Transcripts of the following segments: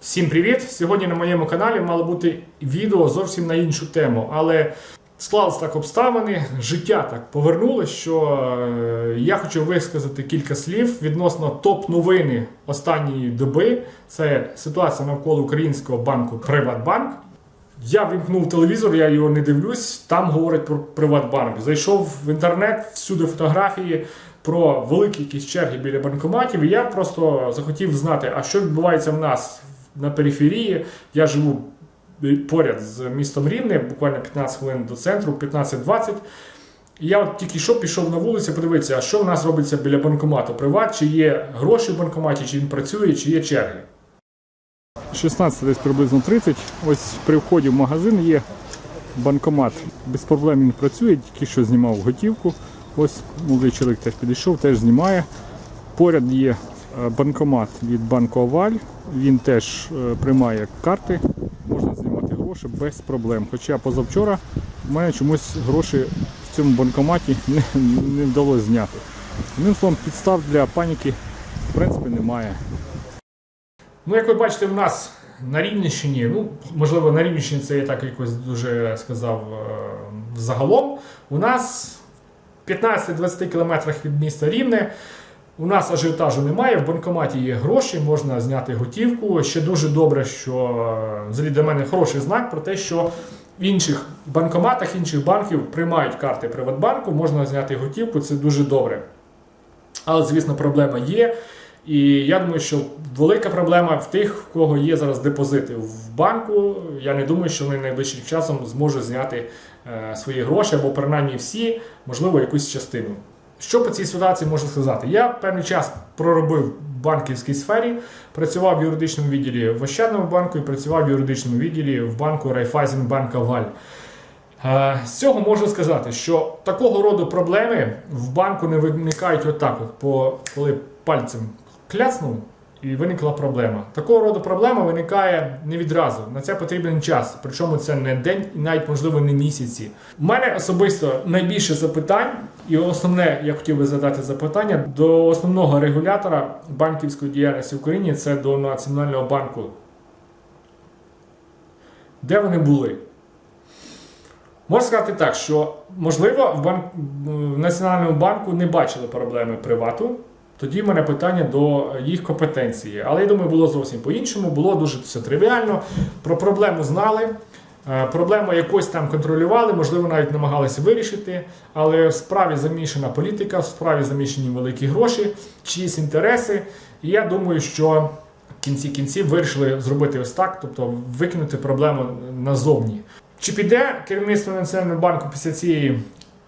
Всім привіт! Сьогодні на моєму каналі мало бути відео зовсім на іншу тему, але склалось так обставини, життя так повернулося, що е, я хочу висказати кілька слів відносно топ-новини останньої доби. Це ситуація навколо українського банку Приватбанк. Я вімкнув телевізор, я його не дивлюсь. Там говорять про Приватбанк. Зайшов в інтернет, всюди фотографії про великі якісь черги біля банкоматів. І я просто захотів знати, а що відбувається в нас на периферії. Я живу поряд з містом Рівне, буквально 15 хвилин до центру, 15-20. І я от тільки що пішов на вулицю подивитися, а що в нас робиться біля банкомату. Приват, чи є гроші в банкоматі, чи він працює, чи є черги. 16 десь приблизно 30. Ось при вході в магазин є банкомат. Без проблем він працює, тільки що знімав готівку. Ось молодий чоловік теж підійшов, теж знімає. Поряд є е, банкомат від банку Оваль. Він теж е, приймає карти, можна знімати гроші без проблем. Хоча позавчора в мене чомусь гроші в цьому банкоматі не, не вдалося зняти. Одним словом, підстав для паніки в принципі немає. Ну, як ви бачите, в нас на Рівненщині, ну, можливо, на Рівненщині це я так якось дуже сказав е, загалом. У нас в 15-20 кілометрах від міста Рівне. У нас ажіотажу немає, в банкоматі є гроші, можна зняти готівку. Ще дуже добре, що е, взагалі для мене хороший знак про те, що в інших банкоматах, інших банків приймають карти Приватбанку, можна зняти готівку, це дуже добре. Але, звісно, проблема є. І я думаю, що велика проблема в тих, в кого є зараз депозити в банку. Я не думаю, що вони найближчим часом зможуть зняти е, свої гроші або принаймні всі, можливо, якусь частину. Що по цій ситуації можу сказати? Я певний час проробив в банківській сфері, працював в юридичному відділі в Ощадному банку і працював в юридичному відділі в банку Райфайзенбанка Аваль. Е, З цього можу сказати, що такого роду проблеми в банку не виникають отак, от, по, коли пальцем кляцнув і виникла проблема. Такого роду проблема виникає не відразу. На це потрібен час. Причому це не день і навіть, можливо, не місяці. У мене особисто найбільше запитань, і основне, я хотів би задати запитання до основного регулятора банківської діяльності в Україні це до Національного банку. Де вони були? Можна сказати так, що можливо в, банк, в Національному банку не бачили проблеми привату. Тоді в мене питання до їх компетенції. Але я думаю, було зовсім по-іншому, було дуже все тривіально. Про проблему знали, е, проблему якось там контролювали, можливо, навіть намагалися вирішити. Але в справі замішана політика, в справі замішані великі гроші, чиїсь інтереси. І я думаю, що в кінці кінців вирішили зробити ось так, тобто викинути проблему назовні. Чи піде керівництво Національного банку після цієї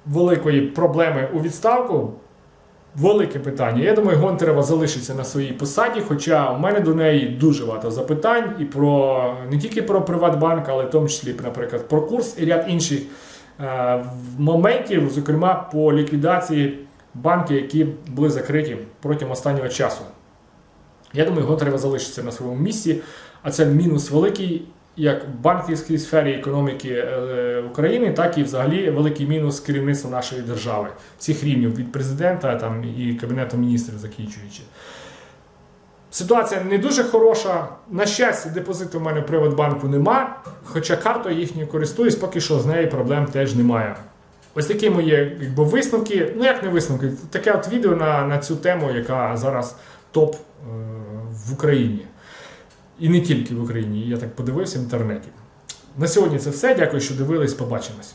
великої проблеми у відставку? Велике питання. Я думаю, Гонтарева залишиться на своїй посаді, хоча у мене до неї дуже багато запитань і про не тільки про Приватбанк, але в тому числі, наприклад, про курс і ряд інших е, моментів, зокрема по ліквідації банків, які були закриті протягом останнього часу. Я думаю, Гонтарева залишиться на своєму місці, а це мінус великий як в банківській сфері економіки е, України, так і взагалі великий мінус керівництва нашої держави, всіх рівнів від президента там, і Кабінету міністрів закінчуючи. Ситуація не дуже хороша. На щастя, депозиту в мене в Приватбанку нема, хоча картою їхньою користуюсь, поки що з нею проблем теж немає. Ось такі мої якби, висновки. Ну як не висновки, таке от відео на, на цю тему, яка зараз топ е, в Україні. І не тільки в Україні. Я так подивився в інтернеті. На сьогодні це все. Дякую, що дивились. Побачимось.